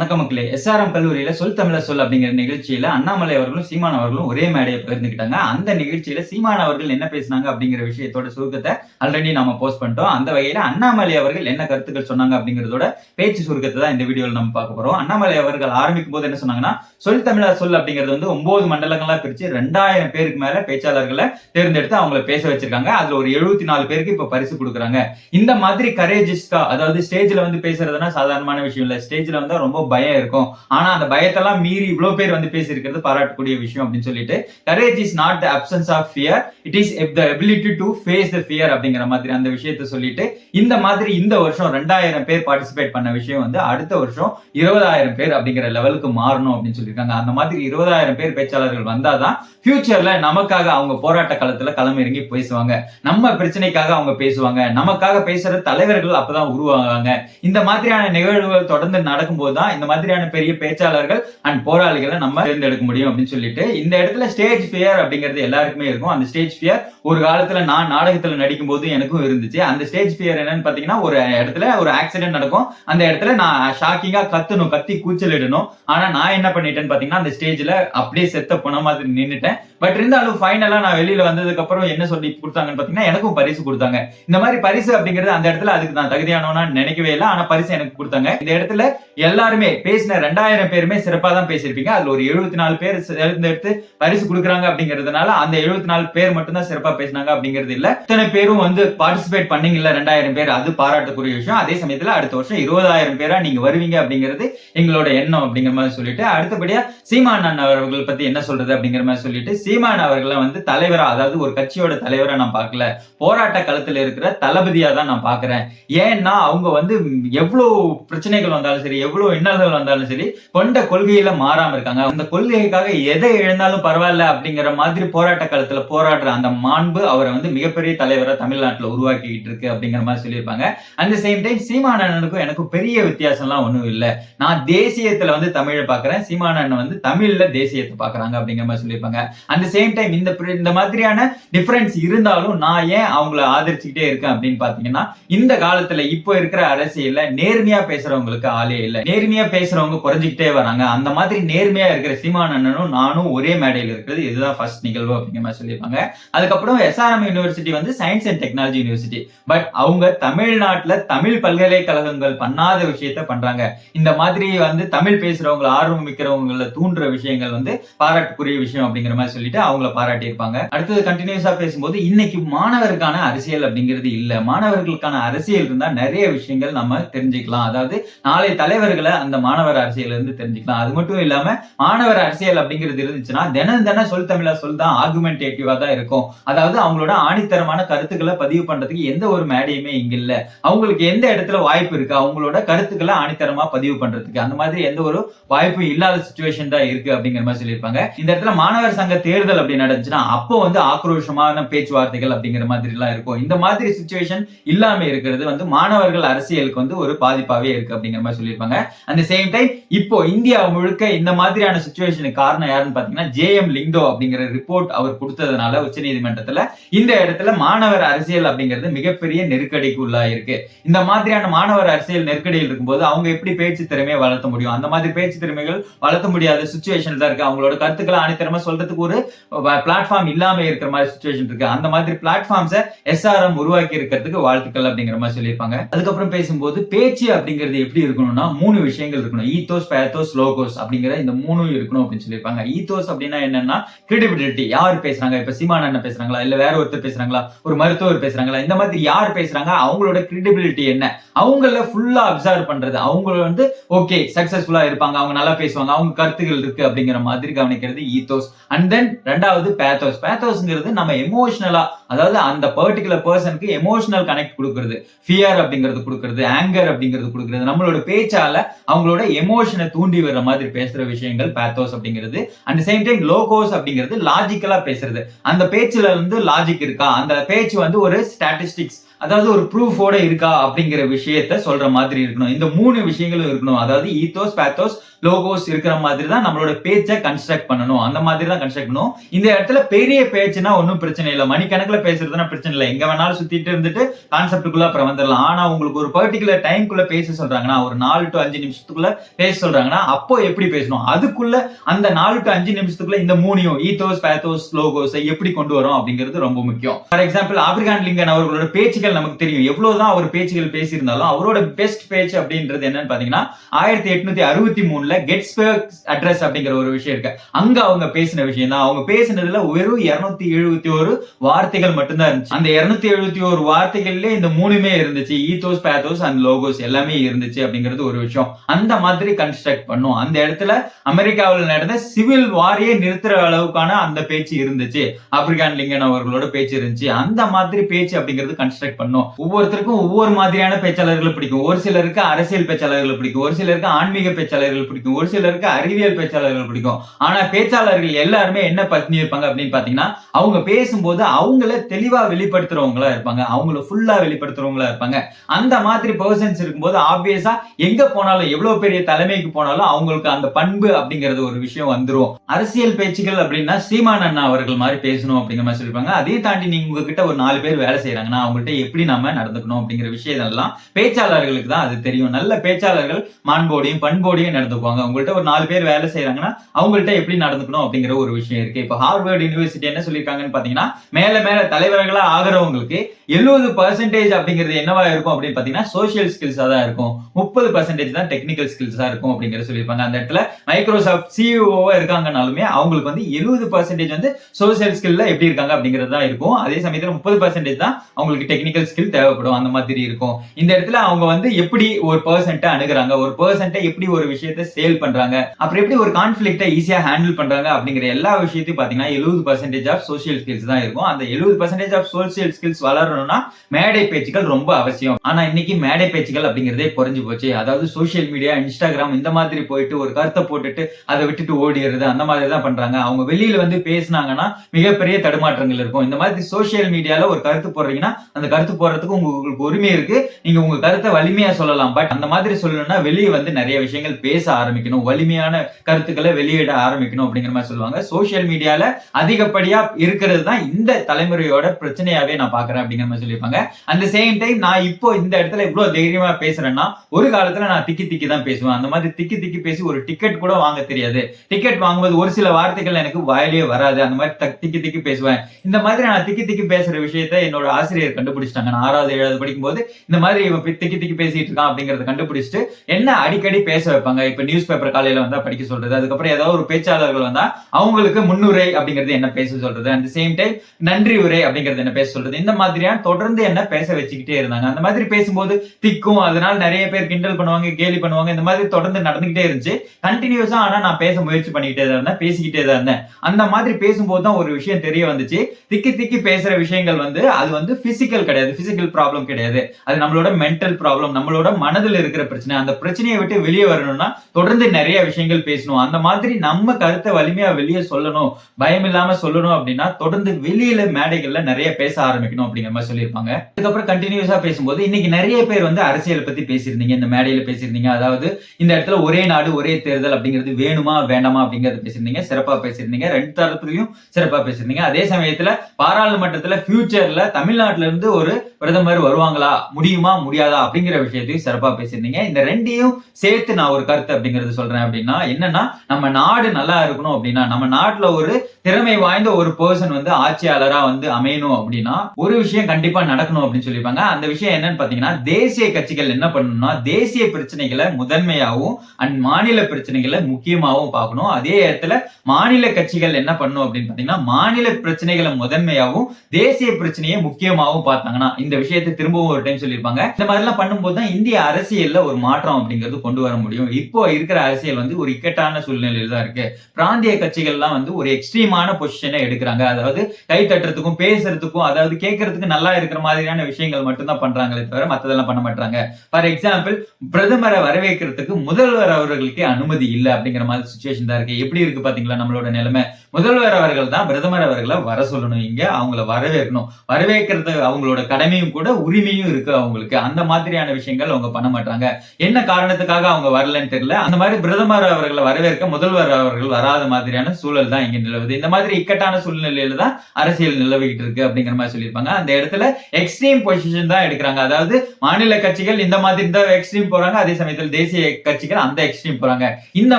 வணக்கம் மக்களே. எஸ்ஆர்எம் கல்லூரியில சொல் தமிழ சொல் அப்படிங்கிற நிகழ்ச்சியில அண்ணாமலை அவர்களும் சீமான் அவர்களும் ஒரே மேடையை பகிர்ந்துக்கிட்டாங்க அந்த நிகழ்ச்சியில சீமான் அவர்கள் என்ன பேசினாங்க அப்படிங்கிற விஷயத்தோட சுருக்கத்தை ஆல்ரெடி நம்ம போஸ்ட் பண்ணிட்டோம். அந்த வகையில அண்ணாமலை அவர்கள் என்ன கருத்துக்கள் சொன்னாங்க அப்படிங்கிறதோட பேச்சு சுருக்கத்தை தான் இந்த வீடியோவில் நம்ம பார்க்க போறோம். அண்ணாமலை அவர்கள் ஆரம்பிக்கும் போது என்ன சொன்னாங்கன்னா சொல் தமிழா சொல் அப்படிங்கிறது வந்து ஒன்பது மண்டலங்களா பிரிச்சு ரெண்டாயிரம் பேருக்கு மேல பேச்சாளர்களை தேர்ந்தெடுத்து அவங்கள பேச வச்சிருக்காங்க. அதுல ஒரு எழுபத்தி நாலு பேருக்கு இப்ப பரிசு கொடுக்குறாங்க. இந்த மாதிரி கரேஜிஸ்டா அதாவது ஸ்டேஜ்ல வந்து பேசுறதுனா சாதாரணமான விஷயம் இல்ல. ஸ்டேஜ்ல வந்து ரொம்ப பயம் இருக்கும். ஆனா அந்த பயத்தெல்லாம் மீறி இவ்வளவு பேர் வந்து பேசி இருக்கிறது பாராட்டக்கூடிய விஷயம் அப்படின்னு சொல்லிட்டு courage is not the absence of fear it is the ability to face the fear அப்படிங்கிற மாதிரி அந்த விஷயத்த சொல்லிட்டு இந்த மாதிரி இந்த வருஷம் ரெண்டாயிரம் பேர் பார்ட்டிசிபேட் பண்ண விஷயம் வந்து அடுத்த வருஷம் இருபதாயிரம் பேர் அப்படிங்கிற லெவலுக்கு மாறணும் அப்படின்னு சொல்லியிருக்காங்க. அந்த மாதிரி இருபதாயிரம் பேர் பேச்சாளர்கள் வந்தாதான் ஃபியூச்சர்ல நமக்காக அவங்க போராட்ட காலத்துல களமிறங்கி பேசுவாங்க. நம்ம பிரச்சனைக்காக அவங்க பேசுவாங்க. நமக்காக பேசுற தலைவர்கள் அப்பதான் உருவாங்க இந்த மாதிரியான நிகழ்வுகள் தொடர்ந்து நடக்கும்போது தான் இந்த மாதிரியான பெரிய பேச்சாளர்கள் அண்ட் போராளிகளை நம்ம தேர்ந்தெடுக்க முடியும் அப்படின்னு சொல்லிட்டு இந்த இடத்துல ஸ்டேஜ் ஃபியர் அப்படிங்கிறது எல்லாருக்குமே இருக்கும். அந்த ஸ்டேஜ் ஃபியர் ஒரு காலத்துல நான் நாடகத்துல நடிக்கும் போது எனக்கும் இருந்துச்சு. அந்த ஸ்டேஜ் ஃபியர் என்னன்னு பாத்தீங்கன்னா ஒரு இடத்துல ஒரு ஆக்சிடென்ட் நடக்கும். அந்த இடத்துல நான் ஷாக்கிங்கா கத்தணும் கத்தி கூச்சலிடணும். ஆனா நான் என்ன பண்ணிட்டேன்னு பாத்தீங்கன்னா அந்த ஸ்டேஜ்ல அப்படியே செத்த போன மாதிரி நின்னுட்டேன். பட் இருந்தாலும் ஃபைனலா நான் வெளியில வந்ததுக்கு அப்புறம் என்ன சொல்லி கொடுத்தாங்கன்னு பாத்தீங்கன்னா எனக்கும் பரிசு கொடுத்தாங்க. இந்த மாதிரி பரிசு அப்படிங்கிறது அந்த இடத்துல அதுக்கு நான் தகுதியானவனா நினைக்கவே இல்லை. ஆனா பரிசு எனக்கு கொடுத்தாங்க. இந்த இடத்துல எல்லாருமே பேசின ரெண்டாயிரம் பேருமே சிறப்பா தான் பேசியிருப்பீங்க. அதுல ஒரு எழுபத்தி நாலு பேர் தேர்ந்தெடுத்து பரிசு கொடுக்குறாங்க அப்படிங்கிறதுனால அந்த எழுபத்தி நாலு பேர் மட்டும் தான் சிறப்பா பேசினாங்க அப்படிங்கிறது இல்ல. இத்தனை பேரும் வந்து பார்ட்டிசிபேட் பண்ணீங்கல்ல ரெண்டாயிரம் பேர் அது பாராட்டக்கூடிய விஷயம். அதே சமயத்துல அடுத்த வருஷம் இருபதாயிரம் பேரா நீங்க வருவீங்க அப்படிங்கிறது எங்களோட எண்ணம் அப்படிங்கிற மாதிரி சொல்லிட்டு அடுத்தபடியா சீமான் அண்ணன் அவர்கள் பத்தி என்ன சொல்றது அப்படிங்கிற மாதிரி சொல்லிட்டு சீமான் அவர்களை வந்து தலைவரா அதாவது ஒரு கட்சியோட தலைவரா நான் பார்க்கல. போராட்ட களத்துல இருக்கிற தளபதியா தான் நான் பாக்குறேன் ஏன்னா அவங்க வந்து எவ்வளவு பிரச்சனைகள் வந்தாலும் சரி எவ்வளவு இன்னல்கள் வந்தாலும் சரி கொண்ட கொள்கையில மாறாம இருக்காங்க. அந்த கொள்கைக்காக எதை எழுந்தாலும் பரவாயில்ல அப்படிங்கிற மாதிரி போராட்ட காலத்துல போராடுற அந்த மாண்பு அவரை வந்து மிகப்பெரிய தலைவரா தமிழ்நாட்டுல உருவாக்கிட்டு இருக்கு அப்படிங்கிற மாதிரி சொல்லியிருப்பாங்க. அந்த சேம் டைம் சீமானனுக்கும் எனக்கும் பெரிய வித்தியாசம்லாம் ஒன்றும் இல்லை. நான் தேசியத்துல வந்து தமிழை பாக்குறேன் சீமானன் வந்து தமிழ்ல தேசியத்தை பாக்குறாங்க அப்படிங்கிற மாதிரி சொல்லியிருப்பாங்க. அட் சேம் டைம் இந்த இந்த மாதிரியான டிஃபரன்ஸ் இருந்தாலும் நான் ஏன் அவங்கள ஆதரிச்சுக்கிட்டே இருக்கேன் அப்படின்னு பாத்தீங்கன்னா இந்த காலத்துல இப்போ இருக்கிற அரசியல்ல நேர்மையா பேசுறவங்களுக்கு ஆளே இல்ல. நேர்மையா பேசுறவங்க குறைஞ்சிக்கிட்டே வராங்க. அந்த மாதிரி நேர்மையா இருக்கிற சீமான் அண்ணனும் நானும் ஒரே மேடையில் இருக்கிறது இதுதான் ஃபர்ஸ்ட் நிகழ்வு அப்படிங்கிற மாதிரி சொல்லியிருப்பாங்க. அதுக்கப்புறம் எஸ்ஆர்எம் யூனிவர்சிட்டி வந்து science and technology university but அவங்க தமிழ்நாட்டுல தமிழ் பல்கலைக்கழகங்கள் பண்ணாத விஷயத்த பண்றாங்க. இந்த மாதிரி வந்து தமிழ் பேசுறவங்க ஆர்வம் மிக்கிறவங்களை தூண்டுற விஷயங்கள் வந்து பாராட்டுக்குரிய விஷயம் அப்படிங்கிற மாதிரி சொல்லி சொல்லிட்டு அவங்கள பாராட்டியிருப்பாங்க. அடுத்தது கண்டினியூஸா பேசும்போது இன்னைக்கு மாணவருக்கான அரசியல் அப்படிங்கிறது இல்ல. மாணவர்களுக்கான அரசியல் இருந்தா நிறைய விஷயங்கள் நம்ம தெரிஞ்சுக்கலாம். அதாவது நாளை தலைவர்களை அந்த மாணவர் அரசியல் இருந்து தெரிஞ்சுக்கலாம். அது மட்டும் இல்லாம மாணவர் அரசியல் அப்படிங்கிறது இருந்துச்சுன்னா தினம் தினம் சொல் தமிழா சொல் தான் ஆர்குமெண்டேட்டிவா தான் இருக்கும். அதாவது அவங்களோட ஆணித்தரமான கருத்துக்களை பதிவு பண்றதுக்கு எந்த ஒரு மேடையுமே இங்க இல்ல. அவங்களுக்கு எந்த இடத்துல வாய்ப்பு இருக்கு? அவங்களோட கருத்துக்களை ஆணித்தரமா பதிவு பண்றதுக்கு. அந்த மாதிரி எந்த ஒரு வாய்ப்பும் இல்லாத சுச்சுவேஷன் தான் இருக்கு அப்படிங்கிற மாதிரி சொல்லியிருப்பாங்க. இந்த இடத்துல மாணவர் சங்க தேர்தல் அப்படி நடந்துச்சுன்னா அப்போ வந்து ஆக்ரோஷமான பேச்சுவார்த்தைகள் அப்படிங்கிற மாதிரி எல்லாம் இருக்கும். இந்த மாதிரி சுச்சுவேஷன் இல்லாம இருக்கிறது வந்து மாணவர்கள் அரசியலுக்கு வந்து ஒரு பாதிப்பாவே இருக்கு அப்படிங்கிற மாதிரி சொல்லியிருப்பாங்க. அந்த சேம் டைம் இப்போ இந்தியா முழுக்க இந்த மாதிரியான சுச்சுவேஷனுக்கு காரணம் யாருன்னு பாத்தீங்கன்னா ஜே எம் லிங்டோ அப்படிங்கிற ரிப்போர்ட் அவர் கொடுத்ததுனால உச்ச நீதிமன்றத்துல இந்த இடத்துல மாணவர் அரசியல் அப்படிங்கிறது மிகப்பெரிய நெருக்கடிக்கு உள்ளாயிருக்கு. இந்த மாதிரியான மாணவர் அரசியல் நெருக்கடியில் இருக்கும்போது அவங்க எப்படி பேச்சு திறமையை வளர்த்த முடியும்? அந்த மாதிரி பேச்சு திறமைகள் வளர்த்த முடியாத சுச்சுவேஷன் தான் இருக்கு. அவங்களோட கருத்துக்களை ஆணித்தரமா சொல்றதுக்கு ஒரு பிளாட்ஃபார்ம் இல்லாம இருக்கிற மாதிரி சுச்சுவேஷன் இருக்கு. அந்த மாதிரி பிளாட்ஃபார்ம்ஸை எஸ்ஆர்எம் உருவாக்கி இருக்கிறதுக்கு வாழ்த்துக்கள் அப்படிங்கிற மாதிரி சொல்லியிருப்பாங்க. அதுக்கப்புறம் பேசும்போது பேச்சு அப்படிங்கிறது எப்படி இருக்கணும்னா மூணு விஷயங்கள் இருக்கணும். ஈத்தோஸ் பேத்தோஸ் லோகோஸ் அப்படிங்கிற இந்த மூணும் இருக்கணும் அப்படின்னு சொல்லியிருப்பாங்க. ஈத்தோஸ் அப்படின்னா என்னன்னா கிரெடிபிலிட்டி யார் பேசுறாங்க? இப்ப சீமான் அண்ணன் பேசுறாங்களா? இல்ல வேற ஒருத்தர் பேசுறாங்களா? ஒரு மருத்துவர் பேசுறாங்களா? இந்த மாதிரி யார் பேசுறாங்க? அவங்களோட கிரெடிபிலிட்டி என்ன? அவங்கள ஃபுல்லா அப்சர்வ் பண்றது. அவங்கள வந்து ஓகே சக்சஸ்ஃபுல்லா இருப்பாங்க. அவங்க நல்லா பேசுவாங்க. அவங்க கருத்துக்கள் இருக்கு அப்படிங்கிற மாதிரி கவனிக்கிறது ஈத்தோஸ் அண்ட் தென் ரெண்டாவது பேத்தோஸ் பேத்தோஸ்ங்கிறது நம்ம எமோஷனலா அதாவது அந்த பர்டிகுலர் பர்சனுக்கு எமோஷனல் கனெக்ட் கொடுக்கறது. ஃபியர் அப்படிங்கிறது கொடுக்கறது ஆங்கர் அப்படிங்கிறது கொடுக்கறது. நம்மளோட பேச்சால அவங்களோட எமோஷனை தூண்டி வர்ற மாதிரி பேசுற விஷயங்கள் பேத்தோஸ் அப்படிங்கிறது. அண்ட் சேம் டைம் லோகோஸ் அப்படிங்கிறது லாஜிக்கலா பேசுறது. அந்த பேச்சுல வந்து லாஜிக் இருக்கா? அந்த பேச்சு வந்து ஒரு ஸ்டாட்டிஸ்டிக்ஸ் அதாவது ஒரு ப்ரூஃபோட இருக்கா அப்படிங்கிற விஷயத்த சொல்ற மாதிரி இருக்கணும். இந்த மூணு விஷயங்களும் இருக்கணும். அதாவது ஈத்தோஸ் பேத்தோஸ் லோகோஸ் இருக்கிற மாதிரி தான் நம்மளோட பேச்சை கன்ஸ்ட்ரக்ட் பண்ணணும். அந்த மாதிரி தான் கன்ஸ்ட்ரக்ட் பண்ணணும். இந்த இடத்துல பெரிய பேச்சுனா ஒன்றும் பிரச்சனை இல்லை. மணிக்கணக்கில் பேசுறதுனா பிரச்சனை இல்லை. எங்க வேணாலும் சுத்திட்டு இருந்துட்டு கான்செப்டுக்குள்ள அப்புறம் வந்துடலாம் ஆனா உங்களுக்கு ஒரு பர்டிகுலர் டைம்குள்ள பேச சொல்றாங்கன்னா ஒரு நாலு டு அஞ்சு நிமிஷத்துக்குள்ள பேச சொல்றாங்கன்னா அப்போ எப்படி பேசணும்? அதுக்குள்ள அந்த நாலு டு அஞ்சு நிமிஷத்துக்குள்ள இந்த மூணையும் ஈத்தோஸ் பேத்தோஸ் லோகோஸை எப்படி கொண்டு வரும் அப்படிங்கிறது ரொம்ப முக்கியம். ஃபார் எக்ஸாம்பிள் ஆப்ரிகான் லிங்கன் அவர்களோட பேச்சுகள் நமக்கு தெரியும். எவ்வளவுதான் அவர் பேச்சுகள் பேசியிருந்தாலும் அவரோட பெஸ்ட் பேச்சு அப்படின்றது என்னன்னு பாத்தீங்கன்னா ஆயிரத்தி எட்நூத்தி அறுபத்தி மூணுல கெட்ஸ்பர்க் அட்ரஸ் அப்படிங்கிற ஒரு விஷயம் இருக்கு. அங்க அவங்க பேசின விஷயம் தான் அவங்க பேசினதுல வெறும் இருநூத்தி எழுபத்தி ஒரு வார்த்தைகள் மட்டும்தான் இருந்துச்சு. அந்த இருநூத்தி எழுபத்தி ஒரு வார்த்தைகள்ல இந்த மூணுமே இருந்துச்சு. ஈத்தோஸ் பேத்தோஸ் அண்ட் லோகோஸ் எல்லாமே இருந்துச்சு அப்படிங்கிறது ஒரு விஷயம். அந்த மாதிரி கன்ஸ்ட்ரக்ட் பண்ணும். அந்த இடத்துல அமெரிக்காவில் நடந்த சிவில் வாரியே நிறுத்துற அளவுக்கான அந்த பேச்சு இருந்துச்சு. ஆப்ரிகான் லிங்கன் அவர்களோட பேச்சு இருந்துச்சு. அந்த மாதிரி பேச்சு அப்படிங்கிறது கன்ஸ்ட்ரக்ட் பண்ணும். ஒவ்வொருத்தருக்கும் ஒவ்வொரு மாதிரியான பேச்சாளர்களை பிடிக்கும். ஒரு சிலருக்கு அரசியல் பேச்சாளர்களை பிடிக்கும். ஒரு சிலருக்கு ஆன்மீக பேச்சாளர்கள் பிடிக்கும். ஒரு சிலருக்கு அறிவியல் பேச்சாளர்கள் பிடிக்கும். ஆனா பேச்சாளர்கள் எல்லாருமே என்ன பத்தினி இருப்பாங்க அப்படின்னு பாத்தீங்கன்னா அவங்க பேசும்போது அவங்கள தெளிவா வெளிப்படுத்துறவங்களா இருப்பாங்க. அவங்கள ஃபுல்லா வெளிப்படுத்துறவங்களா இருப்பாங்க. அந்த மாதிரி பர்சன்ஸ் இருக்கும்போது ஆப்வியஸா எங்க போனாலும் எவ்வளவு பெரிய தலைமைக்கு போனாலும் அவங்களுக்கு அந்த பண்பு அப்படிங்கறது ஒரு விஷயம் வந்துடும் அரசியல் பேச்சுகள் அப்படின்னா சீமான் அண்ணா அவர்கள் மாதிரி பேசணும் அப்படிங்கிற மாதிரி சொல்லிருப்பாங்க. அதையும் தாண்டி நீங்க உங்ககிட்ட ஒரு நாலு பேர் வேலை செய்யறாங்கன்னா அவங்கள்ட்ட எப்படி நம்ம நடந்துக்கணும் அப்படிங்கிற விஷயம் எல்லாம் பேச்சாளர்களுக்கு தான் அது தெரியும். நல்ல பேச்சாளர்கள் மாண்போடையும் பண்போடையும் நடந்துக்குவாங்க. உங்கள்ட்ட ஒரு நாலு பேர் வேலை செய்யறாங்கன்னா அவங்கள்ட்ட எப்படி நடந்துக்கணும் அப்படிங்கிற ஒரு விஷயம் இருக்கு. இப்போ ஹார்வர்ட் யூனிவர்சிட்டி என்ன சொல்லியிருக்காங்கன்னு பாத்தீங்கன்னா மேல மேல தலைவர்களா ஆகிறவங்களுக்கு எழுபது பர்சன்டேஜ் அப்படிங்கிறது என்னவா இருக்கும் அப்படின்னு பாத்தீங்கன்னா சோசியல் ஸ்கில்ஸா தான் இருக்கும். முப்பது பர்சன்டேஜ் தான் டெக்னிக்கல் ஸ்கில்ஸா இருக்கும் அப்படிங்கிற சொல்லியிருப்பாங்க. அந்த இடத்துல மைக்ரோசாஃப்ட் சிஇஓவா இருக்காங்கனாலுமே அவங்களுக்கு வந்து எழுபது பர்சன்டேஜ் வந்து சோசியல் ஸ்கில்ல எப்படி இருக்காங்க அப்படிங்கிறது தான் இருக்கும். அதே சமயத்துல முப்பது பர்சன்டேஜ் தான் அவங்களுக்கு டெக்னிக்கல் ஸ்கில் தேவைப்படும். அந்த மாதிரி இருக்கும். இந்த இடத்துல அவங்க வந்து எப்படி ஒரு பர்சன்ட்ட அணுகுறாங்க? ஒரு பர்சன்ட்ட எப்படி ஒரு விஷயத்த சேல் பண்றாங்க? அப்புறம் எப்படி ஒரு கான்ஃபிளிக்ட ஈஸியா ஹேண்டில் பண்றாங்க? அப்படிங்கிற எல்லா விஷயத்தையும் பாத்தீங்கன்னா எழுபது பர்சன்டேஜ் ஆஃப் சோஷியல் ஸ்கில்ஸ் தான் இருக்கும். அந்த எழுபது பர்சன்டேஜ் ஆஃப் சோசியல் ஸ்கில்ஸ் வளரணும்னா மேடை பேச்சுகள் ரொம்ப அவசியம். ஆனா இன்னைக்கு மேடை பேச்சுகள் அப்படிங்கிறதே குறைஞ்சு போச்சு. அதாவது சோஷியல் மீடியா இன்ஸ்டாகிராம் இந்த மாதிரி போயிட்டு ஒரு கருத்தை போட்டுட்டு அதை விட்டுட்டு ஓடிடுறது அந்த மாதிரி தான் பண்றாங்க. அவங்க வெளியில வந்து பேசுனாங்கன்னா மிகப்பெரிய தடுமாற்றங்கள் இருக்கும். இந்த மாதிரி சோஷியல் மீடியால ஒரு கருத்து போடுறீங்கன்னா அந்த கருத்து போடுறதுக்கு உங்களுக்கு உரிமை இருக்கு. நீங்க உங்க கருத்தை வலிமையா சொல்லலாம். பட் அந்த மாதிரி சொல்லணும்னா வெளியே வந்து நிறைய விஷயங்கள் பேச ஆரம்பிக்கணும். வலிமையான கருத்துக்களை வெளியிட ஆரம்பிக்கணும் அப்படிங்கிற மாதிரி சொல்லுவாங்க. சோசியல் மீடியால அதிகப்படியா இருக்கிறது தான் இந்த தலைமுறையோட பிரச்சனையாவே நான் பாக்குறேன் அப்படிங்கிற மாதிரி சொல்லியிருப்பாங்க. அந்த சேம் டைம் நான் இப்போ இந்த இடத்துல இவ்வளவு தைரியமா பேசுறேன்னா ஒரு காலத்துல நான் திக்கி திக்கி தான் பேசுவேன். அந்த மாதிரி திக்கி திக்கி பேசி ஒரு டிக்கெட் கூட வாங்க தெரியாது. டிக்கெட் வாங்கும்போது ஒரு சில வார்த்தைகள் எனக்கு வாயிலே வராது. அந்த மாதிரி தக்- திக்கி திக்கி பேசுவேன். இந்த மாதிரி நான் திக்கி திக்கி பேசுற விஷயத்த என்னோட ஆசிரியர் கண்டுபிடிச்சிட்டாங்க. நான் ஆறாவது ஏழாவது படிக்கும்போது இந்த மாதிரி இவன் திக்கி திக்கி பேசிட்டு இருக்கான் அப்படிங்கறத கண்டுபிடிச்சிட்டு என்ன அடிக்கடி பேச வைப்பாங்க? இப்ப நியூஸ் பேப்பர் காலையில வந்தா படிக்க சொல்றது அதுக்கப்புறம் ஏதாவது ஒரு பேச்சாளர்கள் வந்தா அவங்களுக்கு முன்னுரை அப்படிங்கிறது என்ன பேச சொல்றது அந்த சேம் டைம் நன்றி உரை அப்படிங்கிறது என்ன பேச சொல்றது இந்த மாதிரியான தொடர்ந்து என்ன பேச வச்சுக்கிட்டே இருந்தாங்க. அந்த மாதிரி பேசும்போது திக்கும் அதனால நிறைய பேர் கிண்டல் பண்ணுவாங்க கேலி பண்ணுவாங்க இந்த மாதிரி தொடர்ந்து நடந்துகிட்டே இருந்துச்சு. கண்டினியூஸா ஆனா நான் பேச முயற்சி பண்ணிக்கிட்டே தான் இருந்தேன் பேசிக்கிட்டே தான் இருந்தேன். அந்த மாதிரி பேசும்போது தான் ஒரு விஷயம் தெரிய வந்துச்சு. திக்கி திக்கி பேசுற விஷயங்கள் வந்து அது வந்து பிசிக்கல் கிடையாது. பிசிக்கல் ப்ராப்ளம் கிடையாது. அது நம்மளோட மென்டல் ப்ராப்ளம் நம்மளோட மனதில் இருக்கிற பிரச்சனை. அந்த பிரச்சனையை விட்டு வெளியே வரணும்னா தொடர்ந்து நிறைய விஷயங்கள் பேசணும். அந்த மாதிரி நம்ம கருத்தை வலிமையா வெளியே சொல்லணும். பயம் இல்லாம சொல்லணும் அப்படின்னா தொடர்ந்து வெளியில மேடைகள்ல நிறைய பேச ஆரம்பிக்கணும் அப்படிங்கிற மாதிரி சொல்லியிருப்பாங்க. அதுக்கப்புறம் கண்டினியூஸா பேசும்போது இன்னைக்கு நிறைய பேர் வந்து அரசியலை பத்தி பேசியிருந்தீங்க. இந்த மேடையில பேசியிருந்தீங்க. அதாவது இந்த இடத்துல ஒரே நாடு ஒரே தேர்தல் அப்படிங்கிறது வேணுமா வேண்டாமா அப்படிங்கறது பேசியிருந்தீங்க. சிறப்பா பேசியிருந்தீங்க. ரெண்டு தரத்துலயும் சிறப்பா பேசியிருந்தீங்க. அதே சமயத்துல பாராளுமன்றத்துல ஃபியூச்சர்ல தமிழ்நாட்டுல இருந்து ஒரு ஒரு பிரதமர் வருவாங்களா? முடியுமா? முடியாதா? அப்படிங்கிற விஷயத்தையும் சிறப்பா பேசியிருந்தீங்க. இந்த ரெண்டையும் சேர்த்து நான் ஒரு கருத்து அப்படிங்கறது சொல்றேன் அப்படின்னா என்னன்னா நம்ம நாடு நல்லா இருக்கணும் அப்படின்னா நம்ம நாட்டுல ஒரு திறமை வாய்ந்த ஒரு பர்சன் வந்து ஆட்சியாளரா வந்து அமையணும் அப்படின்னா ஒரு விஷயம் கண்டிப்பா நடக்கணும் அப்படின்னு சொல்லியிருப்பாங்க. அந்த விஷயம் என்னன்னு பாத்தீங்கன்னா தேசிய கட்சிகள் என்ன பண்ணணும்னா தேசிய பிரச்சனைகளை முதன்மையாகவும் அண்ட் மாநில பிரச்சனைகளை முக்கியமாகவும் பார்க்கணும். அதே இடத்துல மாநில கட்சிகள் என்ன பண்ணணும் அப்படின்னு பாத்தீங்கன்னா மாநில பிரச்சனைகளை முதன்மையாகவும் தேசிய பிரச்சனையை முக்கியமாகவும் பார்த்தாங்க பார்த்தாங்கன்னா இந்த விஷயத்தை திரும்பவும் ஒரு டைம் சொல்லியிருப்பாங்க. இந்த மாதிரிலாம் பண்ணும்போது தான் இந்திய அரசியல்ல ஒரு மாற்றம் அப்படிங்கிறது கொண்டு வர முடியும். இப்போ இருக்கிற அரசியல் வந்து ஒரு இக்கட்டான சூழ்நிலையில தான் இருக்கு. பிராந்திய கட்சிகள்லாம் வந்து ஒரு எக்ஸ்ட்ரீமான பொசிஷனை எடுக்கிறாங்க. அதாவது கை தட்டுறதுக்கும் பேசுறதுக்கும் அதாவது கேட்கறதுக்கு நல்லா இருக்கிற மாதிரியான விஷயங்கள் மட்டும்தான் பண்றாங்களே தவிர மத்ததெல்லாம் பண்ண மாட்டாங்க ஃபார் எக்ஸாம்பிள் பிரதமரை வரவேற்கிறதுக்கு முதல்வர் அவர்களுக்கே அனுமதி இல்லை அப்படிங்கிற மாதிரி சுச்சுவேஷன் தான் இருக்கு. எப்படி இருக்கு பாத்தீங்களா நம்மளோட நிலைமை? முதல்வர் அவர்கள் தான் பிரதமர் அவர்களை வர சொல்லணும். இங்க அவங்கள வரவேற்கணும். வரவேற்கிறது அவங்களோட கடமையும் கூட உரிமையும் இருக்கு அவங்களுக்கு. அந்த மாதிரியான விஷயங்கள் அவங்க பண்ண மாட்டாங்க. என்ன காரணத்துக்காக அவங்க வரலன்னு தெரியல. அந்த மாதிரி பிரதமர் அவர்களை வரவேற்க முதல்வர் அவர்கள் வராத மாதிரியான சூழல் தான் இங்க நிலவுது. இந்த மாதிரி இக்கட்டான சூழ்நிலையில தான் அரசியல் நிலவிக்கிட்டு இருக்கு அப்படிங்கிற மாதிரி சொல்லியிருப்பாங்க. அந்த இடத்துல எக்ஸ்ட்ரீம் பொசிஷன் தான் எடுக்கிறாங்க. அதாவது மாநில கட்சிகள் இந்த மாதிரி தான் எக்ஸ்ட்ரீம் போறாங்க. அதே சமயத்தில் தேசிய கட்சிகள் அந்த எக்ஸ்ட்ரீம் போறாங்க. இந்த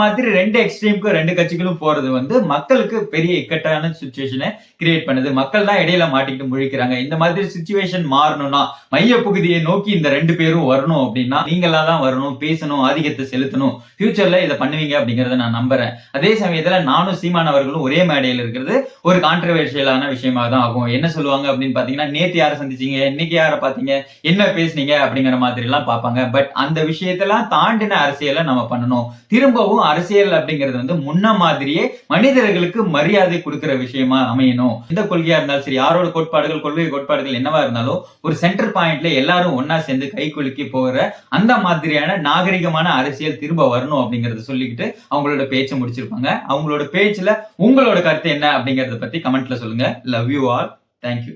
மாதிரி ரெண்டு எக்ஸ்ட்ரீமுக்கு ரெண்டு கட்சிகளும் போறது வந்து மக்களுக்கு பெரிய இக்கட்டான சுச்சுவேஷனை கிரியேட் பண்ணுது. மக்கள் தான் இடையில மாட்டிட்டு முழிக்கிறாங்க. இந்த மாதிரி சுச்சுவேஷன் மாறணும்னா மைய பகுதியை நோக்கி இந்த ரெண்டு பேரும் வரணும் அப்படின்னா நீங்களா தான் வரணும் பேசணும் ஆதிக்கத்தை செலுத்தணும். ஃபியூச்சர்ல இதை பண்ணுவீங்க அப்படிங்கறத நான் நம்புறேன். அதே சமயத்துல நானும் சீமான் அவர்களும் ஒரே மேடையில் இருக்கிறது ஒரு கான்ட்ரவர்ஷியலான விஷயமா தான் ஆகும். என்ன சொல்லுவாங்க அப்படின்னு பாத்தீங்கன்னா நேத்து யாரை சந்திச்சீங்க? இன்னைக்கு யாரை பாத்தீங்க? என்ன பேசுனீங்க? அப்படிங்கிற மாதிரி எல்லாம் பார்ப்பாங்க. பட் அந்த விஷயத்தெல்லாம் தாண்டின அரசியலை நம்ம பண்ணணும். திரும்பவும் அரசியல் அப்படிங்கிறது வந்து முன்ன மாதிரியே மனிதர்களுக்கு மரியாதை கொடுக்கிற விஷயமா அமையணும். எந்த கொள்கையா இருந்தாலும் சரி யாரோட கோட்பாடுகள் கொள்கை கோட்பாடுகள் என்னவா இருந்தாலும் இருந்தாலும் ஒரு சென்டர் பாயிண்ட்ல எல்லாரும் ஒன்னா சேர்ந்து கை குலுக்கி போகிற அந்த மாதிரியான நாகரிகமான அரசியல் திரும்ப வரணும் அப்படிங்கறத சொல்லிக்கிட்டு அவங்களோட பேச்சை முடிச்சிருப்பாங்க. அவங்களோட பேச்சுல உங்களோட கருத்து என்ன அப்படிங்கறத பத்தி கமெண்ட்ல சொல்லுங்க. Love you all thank you